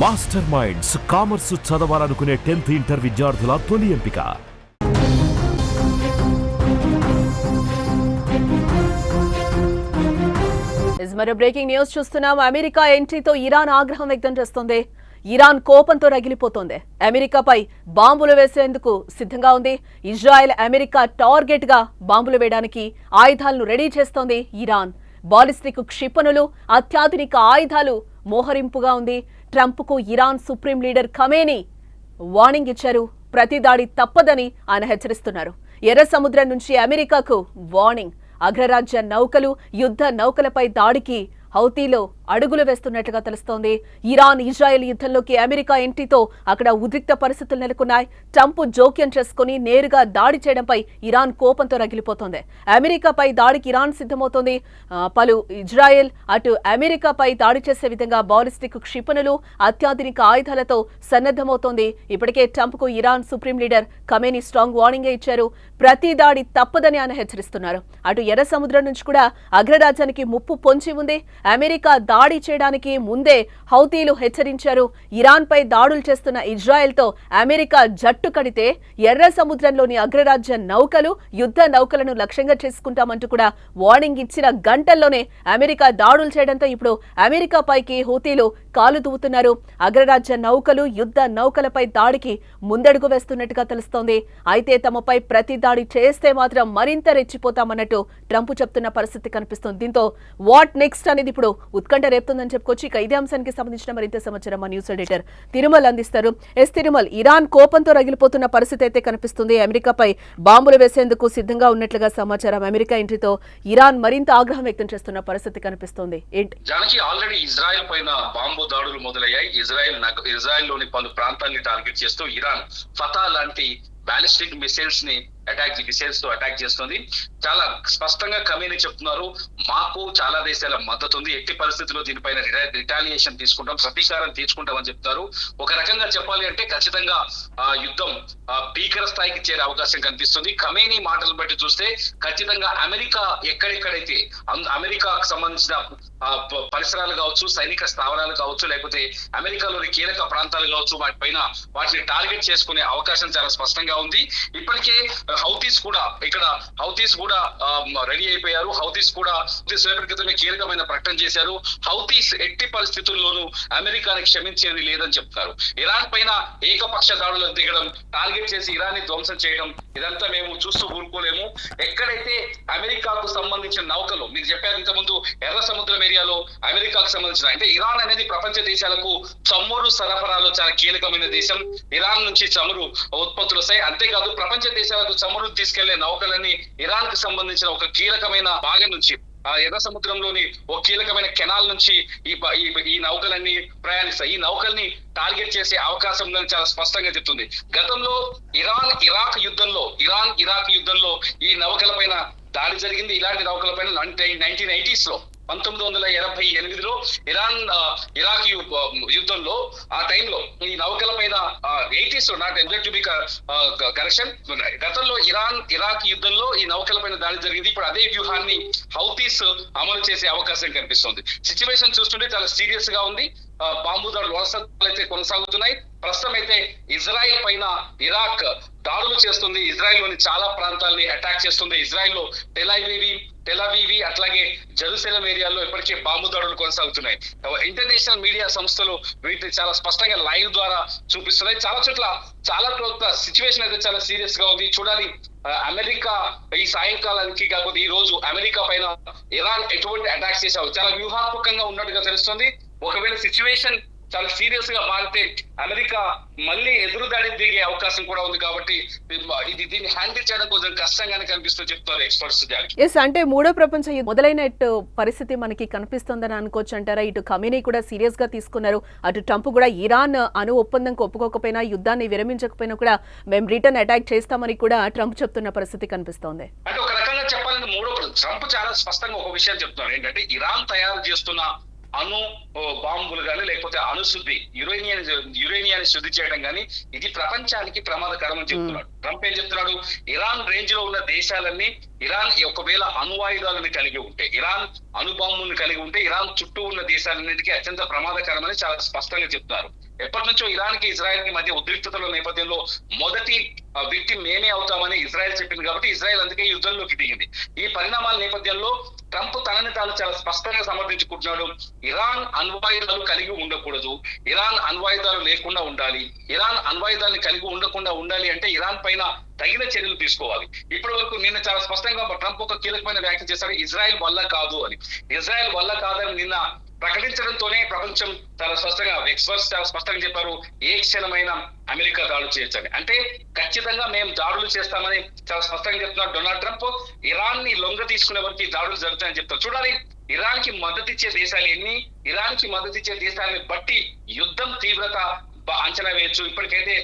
Master minds commerce చదవాలనుకునే tenth inter విద్యార్థుల తొలి ఎంపిక. మరో బ్రేకింగ్ న్యూస్ చూస్తున్నాం. అమెరికా ఎంట్రీతో ఇరాన్ ఆగ్రహం వ్యక్తం చేస్తోంది. ఇరాన్ కోపంతో రగిలిపోతోంది. అమెరికాపై బాంబులు వేసేందుకు సిద్ధంగా ఉంది. ఇజ్రాయెల్ అమెరికా టార్గెట్గా బాంబులు వేయడానికి ఆయుధాలను రెడీ చేస్తోంది ఇరాన్. బాలిస్టిక్ క్షిపణులు అత్యాధునిక ఆయుధాలు మోహరింపుగా ఉంది. ట్రంప్కు Iran supreme leader Khamenei warning ఇచ్చారు. ప్రతి దాడి తప్పదని ఆయన హెచ్చరిస్తున్నారు. ఎర్ర సముద్రం నుంచి అమెరికాకు వార్నింగ్. అగ్రరాజ్య నౌకలు యుద్ధ నౌకలపై దాడికి హౌతీలో అడుగులు వేస్తున్నట్లుగా తెలుస్తోంది. ఇరాన్ ఇజ్రాయెల్ యుద్ధంలోకి అమెరికా ఎంట్రీతో అక్కడ ఉద్రిక్త పరిస్థితులు నెలకొన్నాయి. ట్రంప్ జోక్యం చేసుకుని నేరుగా దాడి చేయడంపై ఇరాన్ కోపంతో రగిలిపోతోంది. అమెరికాపై దాడికి ఇరాన్ సిద్ధమవుతోంది. పలు ఇజ్రాయెల్ అటు అమెరికాపై దాడి చేసే విధంగా బాలిస్టిక్ క్షిపణులు అత్యాధునిక ఆయుధాలతో సన్నద్ధమవుతోంది. ఇప్పటికే ట్రంప్కు Iran supreme leader Khamenei strong warning ఇచ్చారు. ప్రతి దాడి తప్పదని ఆయన హెచ్చరిస్తున్నారు. అటు ఎర్ర సముద్రం నుంచి కూడా అగ్రరాజ్యానికి ముప్పు పొంచి ఉంది. అమెరికా దాడి చేయడానికి ముందే హౌతీలు హెచ్చరించారు. ఇరాన్పై దాడులు చేస్తున్న ఇజ్రాయెల్తో అమెరికా జట్టు కడితే ఎర్ర సముద్రంలోని అగ్రరాజ్య నౌకలు యుద్ధ నౌకలను లక్ష్యంగా చేసుకుంటామంటూ కూడా వార్నింగ్ ఇచ్చిన గంటల్లోనే అమెరికా దాడులు చేయడంతో ఇప్పుడు అమెరికా పైకి హౌతీలు కాలు దూవుతున్నారు అగ్రరాజ్య నౌకలు యుద్ధ నౌకలపై దాడికి ముందడుగు వేస్తున్నట్టుగా తెలుస్తోంది. అయితే తమపై ప్రతి దాడి చేస్తే మాత్రం మరింత రెచ్చిపోతామన్నట్టు ట్రంప్ చెప్తున్న పరిస్థితి కనిపిస్తుంది. దీంతో వాట్ నెక్స్ట్ అనేది ఇప్పుడు ఉత్కంఠ రేపుతుందని చెప్పుకోవచ్చు. ఇక ఇదే అంశానికి సంబంధించిన మరింత సమాచారం మా న్యూస్ ఎడిటర్ తిరుమల్ అందిస్తారు. ఎస్ తిరుమల్ ఇరాన్ కోపంతో రగిలిపోతున్న పరిస్థితి అయితే కనిపిస్తుంది. అమెరికాపై బాంబులు వేసేందుకు సిద్ధంగా ఉన్నట్లుగా సమాచారం. అమెరికా ఎంట్రీతో ఇరాన్ మరింత ఆగ్రహం వ్యక్తం చేస్తున్న పరిస్థితి కనిపిస్తుంది. ఏంటి? జానకి ఆల్రెడీ ఇజ్రాయెల్ పైన బాంబు దాడులు మొదలయ్యాయి. ఇజ్రాయెల్ ఇజ్రాయెల్లోని పలు ప్రాంతాల్ని టార్గెట్ చేస్తూ ఇరాన్ ఫతా లాంటి బాలిస్టిక్ మిసైల్స్ని అటాక్ మిసైల్స్తో అటాక్ చేస్తుంది. చాలా స్పష్టంగా కమేని చెప్తున్నారు. మాకు చాలా దేశాల మద్దతు ఉంది. ఎట్టి పరిస్థితుల్లో దీనిపైన రిటాలియేషన్ తీసుకుంటాం ప్రతీకారం తీసుకుంటామని చెప్తారు. ఒక రకంగా చెప్పాలి అంటే ఖచ్చితంగా ఆ యుద్ధం భీకర స్థాయికి చేరే అవకాశం కనిపిస్తుంది. కమేని మాటలు బట్టి చూస్తే ఖచ్చితంగా అమెరికా ఎక్కడెక్కడైతే అం- అమెరికాకు సంబంధించిన పరిసరాలు కావచ్చు సైనిక స్థావరాలు కావచ్చు లేకపోతే అమెరికాలోని కీలక ప్రాంతాలు కావచ్చు వాటిపైన వాటిని టార్గెట్ చేసుకునే అవకాశం చాలా స్పష్టంగా ఉంది. ఇప్పటికే హౌతీస్ కూడా ఇక్కడ హౌతీస్ కూడా రెడీ అయిపోయారు. హౌతీస్ కూడా సేపటి క్రితమే కీలకమైన ప్రకటన చేశారు. హౌతీస్ ఎట్టి పరిస్థితుల్లోనూ అమెరికాని క్షమించేది లేదని చెప్తారు. ఇరాన్ పైన ఏకపక్ష దాడులకు దిగడం టార్గెట్ చేసి ఇరాన్ని ధ్వంసం చేయడం ఇదంతా మేము చూస్తూ ఊరుకోలేము. ఎక్కడైతే అమెరికాకు సంబంధించిన నౌకలు మీరు చెప్పారు ఇంతకుముందు ఎర్ర సముద్రం ఏరియాలో అమెరికాకు సంబంధించిన అంటే ఇరాన్ అనేది ప్రపంచ దేశాలకు చమురు సరఫరాలో చాలా కీలకమైన దేశం. ఇరాన్ నుంచి చమురు ఉత్పత్తులు వస్తాయి. అంతేకాదు ప్రపంచ దేశాలకు చమురు తీసుకెళ్ళే నౌకలన్నీ ఇరాన్కు సంబంధించిన ఒక కీలకమైన భాగం నుంచి ఆ ఎర్ర సముద్రంలోని ఒక కీలకమైన కెనాల్ నుంచి ఈ ఈ- ఈ నౌకలన్నీ ప్రయాణిస్తాయి. ఈ నౌకల్ని టార్గెట్ చేసే అవకాశం ఉందని చాలా స్పష్టంగా చెప్తుంది. గతంలో ఇరాన్ ఇరాక్ యుద్ధంలో ఇరాన్ ఇరాక్ యుద్ధంలో ఈ నౌకల పైన దాడి జరిగింది. ఇలాంటి నౌకల పైన నైన్టీన్ ఎయిటీస్లో పంతొమ్మిది వందల ఎనభై ఎనిమిదిలో ఇరాన్ ఇరాక్ ఆ, యుద్ధంలో ఆ టైంలో ఈ నౌకల పైన eighties not exact to be correction గతంలో ఇరాన్ ఇరాక్ యుద్ధంలో ఈ నౌకల పైన దాడి జరిగింది. ఇప్పుడు అదే వ్యూహాన్ని హౌతీస్ అమలు చేసే అవకాశం కనిపిస్తుంది. సిచ్యువేషన్ చూస్తుంటే చాలా సీరియస్గా ఉంది. బాంబు దాడులు వలసలు అయితే కొనసాగుతున్నాయి. ప్రస్తుతం అయితే ఇజ్రాయెల్ పైన ఇరాక్ దాడులు చేస్తుంది. ఇజ్రాయెల్లోని చాలా ప్రాంతాలని అటాక్ చేస్తుంది. ఇజ్రాయెల్లో టెలావివి టెలవీవి అట్లాగే జెరూసలేం ఏరియాలో ఇప్పటికే బాంబు దాడులు కొనసాగుతున్నాయి. ఇంటర్నేషనల్ మీడియా సంస్థలు వీటిని చాలా స్పష్టంగా లైవ్ ద్వారా చూపిస్తున్నాయి. చాలా చోట్ల చాలా చోట్ల సిచ్యువేషన్ అయితే చాలా సీరియస్గా ఉంది. చూడాలి అమెరికా ఈ సాయంకాలానికి కాకపోతే ఈ రోజు అమెరికా పైన ఇరాన్ ఎటువంటి అటాక్ చేశావు చాలా వ్యూహాత్మకంగా ఉన్నట్టుగా తెలుస్తుంది. ఒకవేళ సిచ్యువేషన్ చాలా సీరియస్గా మారితే అమెరికా మళ్ళీ ఎదురుదాడి దిగే అవకాశం కూడా ఉంది కాబట్టి ఇది దీన్ని హ్యాండిల్ చేయడం కొంచెం కష్టంగానే కనిపిస్తుంది చెప్తారు ఎక్స్పర్ట్స్ ఎస్ అంటే మూడో ప్రపంచ మొదలైన పరిస్థితి మనకి కనిపిస్తుందని అనుకోవచ్చు అంటారా? ఇటు కమినీ కూడా సీరియస్గా తీసుకున్నారు. అటు ట్రంప్ కూడా ఇరాన్ అణు ఒప్పందంకి ఒప్పుకోకపోయినా యుద్ధాన్ని విరమించకపోయినా కూడా మేము రిటర్న్ అటాక్ చేస్తామని కూడా ట్రంప్ చెప్తున్న పరిస్థితి కనిపిస్తోంది. అంటే ఒక రకంగా చెప్పాలంటే మూడో ట్రంప్ చాలా స్పష్టంగా ఒక విషయం చెప్తున్నారు. ఏంటంటే ఇరాన్ తయారు చేస్తున్న అణు ఓ, బాంబులు కానీ లేకపోతే అణుశుద్ధి యురేనియన్ యురేనియాన్ని శుద్ధి చేయడం కానీ ఇది ప్రపంచానికి ప్రమాదకరం అని చెప్తున్నాడు. ట్రంప్ ఏం చెప్తున్నాడు? ఇరాన్ రేంజ్లో ఉన్న దేశాలన్నీ ఇరాన్ ఒకవేళ అణువాయుధాలను కలిగి ఉంటే ఇరాన్ అణుబాంబులను కలిగి ఉంటే ఇరాన్ చుట్టూ ఉన్న దేశాలన్నిటికీ అత్యంత ప్రమాదకరమని చాలా స్పష్టంగా చెప్తున్నారు. ఎప్పటి నుంచో ఇరాన్కి ఇజ్రాయెల్కి మధ్య ఉద్రిక్తతల నేపథ్యంలో మొదటి వ్యక్తి మేమే అవుతామని ఇజ్రాయెల్ చెప్పింది కాబట్టి ఇజ్రాయెల్ అందుకే యుద్ధంలోకి దిగింది. ఈ పరిణామాల నేపథ్యంలో ట్రంప్ తనని తాను చాలా స్పష్టంగా సమర్థించుకుంటున్నాడు. ఇరాన్ అణ్వాయుధాలు కలిగి ఉండకూడదు. ఇరాన్ అణ్వాయుధాలు లేకుండా ఉండాలి. ఇరాన్ అణ్వాయుధాలను కలిగి ఉండకుండా ఉండాలి అంటే ఇరాన్ పైన తగిన చర్యలు తీసుకోవాలి. ఇప్పటి వరకు నిన్న చాలా స్పష్టంగా ట్రంప్ ఒక కీలకమైన వ్యాఖ్య చేశారు ఇజ్రాయెల్ వల్ల కాదు అని. ఇజ్రాయెల్ వల్ల కాదని నిన్న ప్రకటించడంతోనే ప్రపంచం చాలా స్పష్టంగా ఎక్స్పర్ట్స్ చాలా స్పష్టంగా చెప్పారు ఏ క్షణమైన అమెరికా దాడులు చేయొచ్చని. అంటే ఖచ్చితంగా మేము దాడులు చేస్తామని చాలా స్పష్టంగా చెప్తున్నారు డొనాల్డ్ ట్రంప్. ఇరాన్ని లొంగ తీసుకునే వరకు ఈ దాడులు జరుగుతాయని చెప్తారు చూడాలి ఇరాన్కి మద్దతు ఇచ్చే దేశాలు ఎన్ని? ఇరాన్కి మద్దతు ఇచ్చే దేశాలని బట్టి యుద్ధం తీవ్రత అంచనా వేయొచ్చు. ఇప్పటికైతే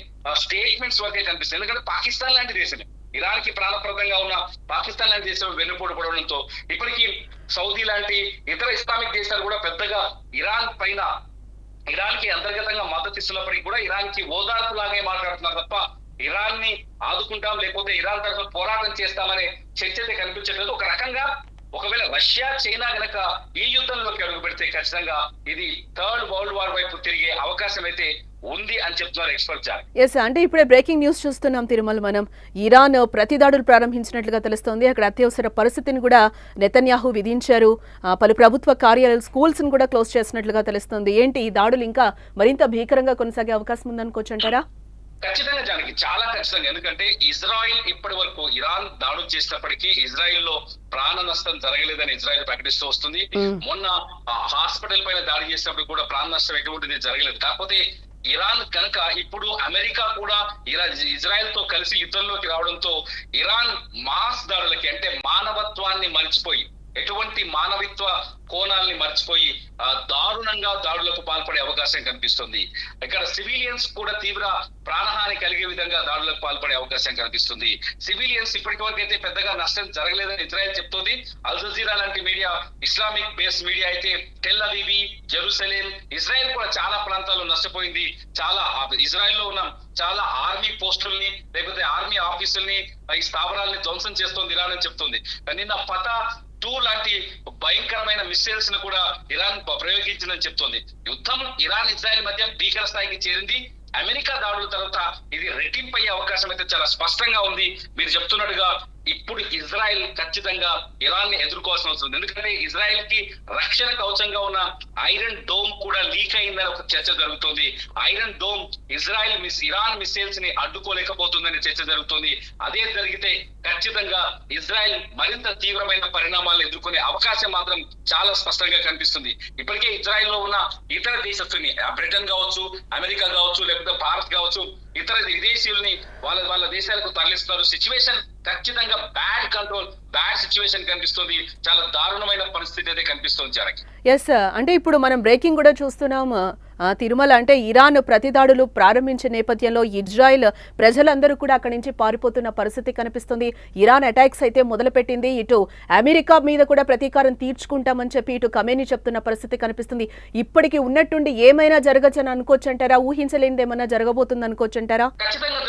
స్టేట్మెంట్స్ వరకే కనిపిస్తుంది. ఎందుకంటే పాకిస్తాన్ లాంటి దేశమే. ఇరాన్కి ప్రాణప్రదంగా ఉన్న పాకిస్తాన్ లాంటి దేశం వెన్నుపోటు పడడంతో ఇప్పటికీ సౌదీ లాంటి ఇతర ఇస్లామిక్ దేశాలు కూడా పెద్దగా ఇరాన్ పైన ఇరాన్కి అంతర్గతంగా మద్దతు ఇస్తున్నప్పటికీ కూడా ఇరాన్కి ఓదార్పు లాగే మాట్లాడుతున్నారు తప్ప ఇరాన్ని ఆదుకుంటాం లేకపోతే ఇరాన్ తరఫున పోరాటం చేస్తామనే చర్చ అయితే కనిపించట్లేదు. ఒక రకంగా ఒకవేళ రష్యా చైనా గనక ఈ యుద్ధంలోకి అడుగు పెడితే ఖచ్చితంగా ఇది థర్డ్ వరల్డ్ వార్ వైపు తిరిగే అవకాశం అయితే ఉంది అని చెప్తున్నారు ఎక్స్పర్ట్ ఎస్ అంటే ఇప్పుడే బ్రేకింగ్ న్యూస్ చూస్తున్నాం తిరుమల మనం. ఇరాన్ ప్రతిదాడులు ప్రారంభించినట్లుగా తెలుస్తోంది. అక్కడ అత్యవసర పరిస్థితిని కూడా నెతన్యాహు విధించారు. పలు ప్రభుత్వ కార్యాలయాలు స్కూల్స్ను కూడా క్లోజ్ చేసినట్లుగా తెలుస్తోంది. ఏంటి ఈ దాడులు ఇంకా మరింత భీకరంగా కొనసాగే అవకాశం ఉందనుకోవచ్చు అంటారా? ఖచ్చితంగా జానకి చాలా ఖచ్చితంగా. ఎందుకంటే ఇజ్రాయిల్ ఇప్పటి వరకు ఇరాన్ దాడులు చేసినప్పటికీ ఇజ్రాయిల్లో ప్రాణ నష్టం జరగలేదని ఇజ్రాయిల్ ప్రకటిస్తూ వస్తుంది. మొన్న హాస్పిటల్ పైన దాడి చేసినప్పుడు కూడా ప్రాణ నష్టం ఎటువంటిది జరగలేదు. కాకపోతే ఇరాన్ కనుక ఇప్పుడు అమెరికా కూడా ఇరా ఇజ్రాయెల్తో కలిసి యుద్ధంలోకి రావడంతో ఇరాన్ మాస్ దాడులకి అంటే మానవత్వాన్ని మర్చిపోయి ఎటువంటి మానవిత్వ కోణాల్ని మర్చిపోయి దారుణంగా దాడులకు పాల్పడే అవకాశం కనిపిస్తుంది. ఇక్కడ సివిలియన్స్ కూడా తీవ్ర ప్రాణహాని కలిగే విధంగా దాడులకు పాల్పడే అవకాశం కనిపిస్తుంది. సివిలియన్స్ ఇప్పటి వరకు అయితే పెద్దగా నష్టం జరగలేదని ఇజ్రాయెల్ చెప్తోంది. అల్ జజీరా లాంటి మీడియా ఇస్లామిక్ బేస్ మీడియా అయితే టెల్ అవీవి జెరూసలేం ఇజ్రాయెల్ కూడా చాలా ప్రాంతాల్లో నష్టపోయింది. చాలా ఇజ్రాయెల్లో ఉన్న చాలా ఆర్మీ పోస్టుల్ని లేకపోతే ఆర్మీ ఆఫీసుల్ని ఈ స్థావరాల్ని ధ్వంసం చేస్తోంది ఇరాన్ అని చెప్తుంది. నిన్న పతా టూ లాంటి భయంకరమైన మిస్సైల్స్ను కూడా ఇరాన్ ప్రయోగించిందని చెప్తోంది. యుద్ధం ఇరాన్ ఇజ్రాయెల్ మధ్య భీకర స్థాయికి చేరింది. అమెరికా దాడుల తర్వాత ఇది రెట్టింపు అయ్యే అవకాశం అయితే చాలా స్పష్టంగా ఉంది. మీరు చెప్తున్నట్టుగా ఇప్పుడు ఇజ్రాయెల్ ఖచ్చితంగా ఇరాన్ని ఎదుర్కోవాల్సిన అవసరం ఉంది. ఎందుకంటే ఇజ్రాయెల్కి రక్షణ కవచంగా ఉన్న ఐరన్ డోమ్ కూడా లీక్ అయిందని ఒక చర్చ జరుగుతుంది. Iron dome Israel miss Iran మిసైల్స్ని అడ్డుకోలేకపోతుందని చర్చ జరుగుతుంది. అదే జరిగితే ఖచ్చితంగా ఇజ్రాయెల్ మరింత తీవ్రమైన పరిణామాలను ఎదుర్కొనే అవకాశం మాత్రం చాలా స్పష్టంగా కనిపిస్తుంది. ఇప్పటికే ఇజ్రాయెల్లో ఉన్న ఇతర దేశస్తుని బ్రిటన్ కావచ్చు అమెరికా కావచ్చు లేకపోతే భారత్ కావచ్చు ఇతర విదేశీయుల్ని వాళ్ళ వాళ్ళ దేశాలకు తరలిస్తారు. సిచ్యువేషన్ ఖచ్చితంగా బ్యాడ్ కంట్రోల్ బ్యాడ్ సిచ్యువేషన్ కనిపిస్తుంది చాలా దారుణమైన పరిస్థితి అయితే కనిపిస్తుంది జనకి. ఎస్ అంటే ఇప్పుడు మనం బ్రేకింగ్ కూడా చూస్తున్నాం. ఆ, తిరుమల అంటే ఇరాన్ ప్రతిదాడులు ప్రారంభించే నేపథ్యంలో ఇజ్రాయెల్ ప్రజలందరూ కూడా అక్కడి నుంచి పారిపోతున్న పరిస్థితి కనిపిస్తుంది. ఇరాన్ అటాక్స్ అయితే మొదలుపెట్టింది. ఇటు అమెరికా మీద కూడా ప్రతీకారం తీర్చుకుంటామని చెప్పి ఇటు కమేని చెప్తున్న పరిస్థితి కనిపిస్తుంది. ఇప్పటికి ఉన్నట్టుండి ఏమైనా జరగచ్చని అనుకోవచ్చు అంటారా ఊహించలేనిది ఏమైనా జరగబోతుంది అనుకోవచ్చు అంటారా ఖచ్చితంగా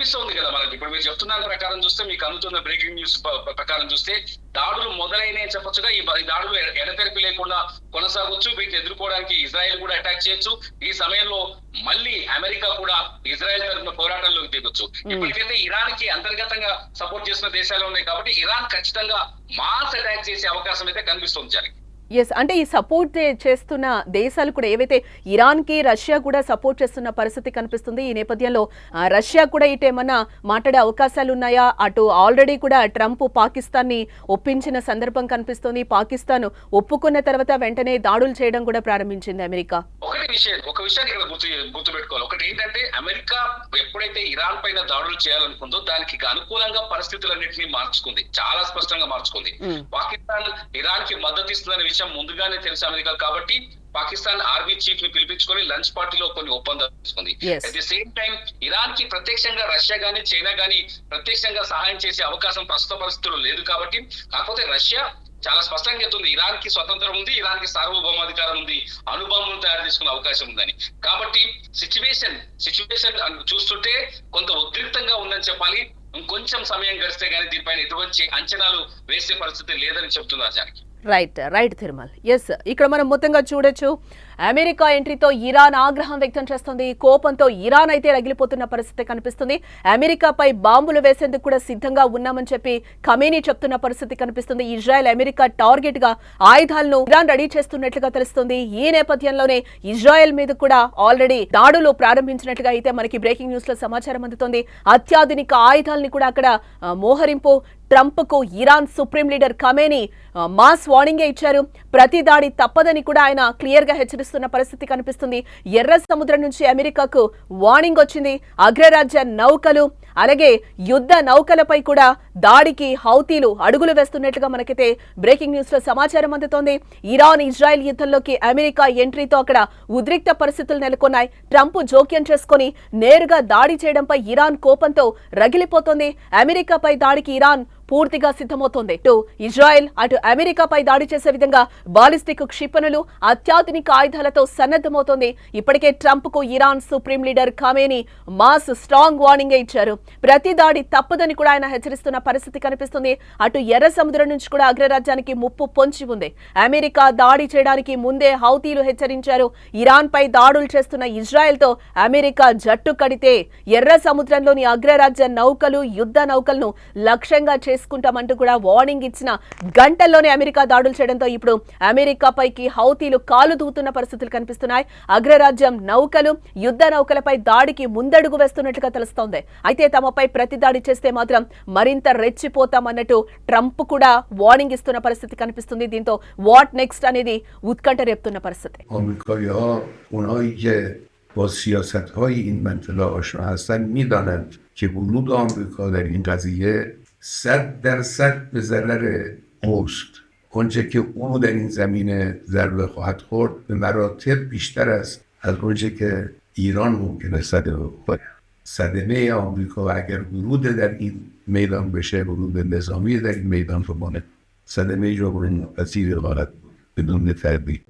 కనిపిస్తుంది కదా మనకి. ఇప్పుడు మీరు చెప్తున్న ప్రకారం చూస్తే మీకు అందుతున్న బ్రేకింగ్ న్యూస్ ప్రకారం చూస్తే దాడులు మొదలైనవి చెప్పొచ్చుగా ఈ దాడులు ఎడ- ఎడతెరిపి లేకుండా కొనసాగొచ్చు వీటిని ఎదుర్కోవడానికి ఇజ్రాయెల్ కూడా అటాక్ చేయొచ్చు. ఈ సమయంలో మళ్ళీ అమెరికా కూడా ఇజ్రాయెల్ తరఫున పోరాటంలోకి దిగొచ్చు. ఇప్పటికైతే ఇరాన్కి అంతర్గతంగా సపోర్ట్ చేస్తున్న దేశాలు ఉన్నాయి కాబట్టి ఇరాన్ ఖచ్చితంగా మాస్ అటాక్ చేసే అవకాశం అయితే కనిపిస్తుంది జనకి ఎస్ అంటే ఈ సపోర్ట్ చేస్తున్న దేశాలు కూడా ఏవైతే ఇరాన్కి రష్యా కూడా సపోర్ట్ చేస్తున్న పరిస్థితి కనిపిస్తుంది ఈ నేపథ్యంలో రష్యా కూడా ఇటు ఏమన్నా మాట్లాడే అవకాశాలు ఉన్నాయా? అటు ఆల్రెడీ కూడా ట్రంప్ పాకిస్తాన్ని ఒప్పించిన సందర్భం కనిపిస్తుంది. పాకిస్తాన్ ఒప్పుకున్న తర్వాత వెంటనే దాడులు చేయడం కూడా ప్రారంభించింది అమెరికా. ఒకటి విషయం ఒక విషయాన్ని ఇక్కడ గుర్తు గుర్తు పెట్టుకోవాలి. ఒకటి ఏంటంటే అమెరికా ఎప్పుడైతే ఇరాన్ పైన దాడులు చేయాలనుకుందో దానికి అనుకూలంగా పరిస్థితులన్నింటినీ మార్చుకుంది. చాలా స్పష్టంగా మార్చుకుంది. Mm. పాకిస్తాన్ ఇరాన్కి మద్దతు ఇస్తుందనే విషయం ముందుగానే తెలుసు అమెరికా కాబట్టి పాకిస్తాన్ ఆర్మీ చీఫ్ని పిలిపించుకొని లంచ్ పార్టీలో కొన్ని ఒప్పందాలు తీసుకుంది. అట్ ది సేమ్ టైం ఇరాన్కి ప్రత్యక్షంగా రష్యా గానీ చైనా గానీ ప్రత్యక్షంగా సహాయం చేసే అవకాశం ప్రస్తుత పరిస్థితుల్లో లేదు కాబట్టి కాకపోతే రష్యా చాలా స్పష్టంగా చెప్తుంది ఇరాన్కి స్వతంత్రం ఉంది ఇరాన్కి సార్వభౌమాధికారం ఉంది అణుబాంబులు తయారు చేసుకునే అవకాశం ఉందని. కాబట్టి సిచ్యువేషన్ సిచ్యువేషన్ చూస్తుంటే కొంత ఉద్రిక్తంగా ఉందని చెప్పాలి. ఇంకొంచెం సమయం గడిస్తే గానీ దీనిపైన ఎటువంటి అంచనాలు వేసే పరిస్థితి లేదని చెప్తున్నారు Janaki right right Tirumal yes ఇక్కడ మనం మొత్తంగా చూడొచ్చు. అమెరికా ఎంట్రీతో ఇరాన్ ఆగ్రహం వ్యక్తం చేస్తుంది. కోపంతో ఇరాన్ అయితే రగిలిపోతున్న పరిస్థితి కనిపిస్తుంది. అమెరికాపై బాంబులు వేసేందుకు కూడా సిద్ధంగా ఉన్నామని చెప్పి ఖమేనీ చెప్తున్న పరిస్థితి కనిపిస్తుంది. ఇజ్రాయెల్ అమెరికా టార్గెట్గా ఆయుధాలను ఇరాన్ రెడీ చేస్తున్నట్లుగా తెలుస్తుంది. ఈ నేపథ్యంలోనే ఇజ్రాయెల్ మీద కూడా ఆల్రెడీ దాడులు ప్రారంభించినట్లుగా అయితే మనకి బ్రేకింగ్ న్యూస్లో సమాచారం అందుతుంది. అత్యాధునిక ఆయుధాలని కూడా అక్కడ మోహరింపు ట్రంప్కు Iran supreme leader Khamenei mass వార్నింగే ఇచ్చారు. ప్రతి దాడి తప్పదని కూడా ఆయన క్లియర్గా హెచ్చరిస్తున్న పరిస్థితి కనిపిస్తుంది. ఎర్ర సముద్రం నుంచి అమెరికాకు వార్నింగ్ వచ్చింది. అగ్రరాజ్య నౌకలు అలాగే యుద్ధ నౌకలపై కూడా దాడికి హౌతీలు అడుగులు వేస్తున్నట్లుగా మనకైతే బ్రేకింగ్ న్యూస్లో సమాచారం అందుతోంది. ఇరాన్ ఇజ్రాయెల్ యుద్ధంలోకి అమెరికా ఎంట్రీతో అక్కడ ఉద్రిక్త పరిస్థితులు నెలకొన్నాయి. ట్రంప్ జోక్యం చేసుకొని నేరుగా దాడి చేయడంపై ఇరాన్ కోపంతో రగిలిపోతోంది. అమెరికాపై దాడికి ఇరాన్ పూర్తిగా సిద్ధమవుతోంది. ఇటు ఇజ్రాయెల్ అటు అమెరికాపై దాడి చేసే విధంగా బాలిస్టిక్ క్షిపణులు అత్యాధునిక ఆయుధాలతో సన్నద్ధమవుతోంది. ఇప్పటికే ట్రంప్కు Iran supreme leader Khamenei mass strong warning ఇచ్చారు. ప్రతి దాడి తప్పదని కూడా ఆయన హెచ్చరిస్తున్న పరిస్థితి కనిపిస్తుంది. అటు ఎర్ర సముద్రం నుంచి కూడా అగ్రరాజ్యానికి ముప్పు పొంచి ఉంది. అమెరికా దాడి చేయడానికి ముందే హౌతీలు హెచ్చరించారు. ఇరాన్ పై దాడులు చేస్తున్న ఇజ్రాయెల్తో అమెరికా జట్టు కడితే ఎర్ర సముద్రంలోని అగ్రరాజ్య నౌకలు యుద్ధ నౌకలను లక్ష్యంగా చేసుకుంటామంటూ కూడా వార్నింగ్ ఇచ్చిన గంటల్లోనే అమెరికా దాడులు చేయడంతో ఇప్పుడు అమెరికాపైకి హౌతీలు కాలు దూతున్న పరిస్థితులు కనిపిస్తున్నాయి అగ్రరాజ్యం నౌకలు యుద్ధ నౌకలపై దాడికి ముందడుగు వేస్తున్నట్లుగా తెలుస్తోంది అయితే తమపై ప్రతి దాడి చేస్తే మాత్రం మరింత రెచ్చిపోతామన్నట్టు ట్రంప్ కూడా వార్నింగ్ ఇస్తున్న పరిస్థితి కనిపిస్తుంది దీంతో వాట్ నెక్స్ట్ అనేది ఉత్కంఠ రేపుతున్న పరిస్థితి آمریکایی ها اونایی که با سیاست های این منطقه آشنا هستن میدانند که ورود آمریکا در این قضیه صد درصد به ضرر اوست اونچه که اونو در این زمینه ضربه خواهد خورد به مراتب بیشتر است از اونچه که ایران ممکنه صدمه بخوره صدمه آمریکا و اگر ورود در این میدان بشه ورود نظامی در این میدان رو مانه صدمه جبران پذیر بود بدون تردید.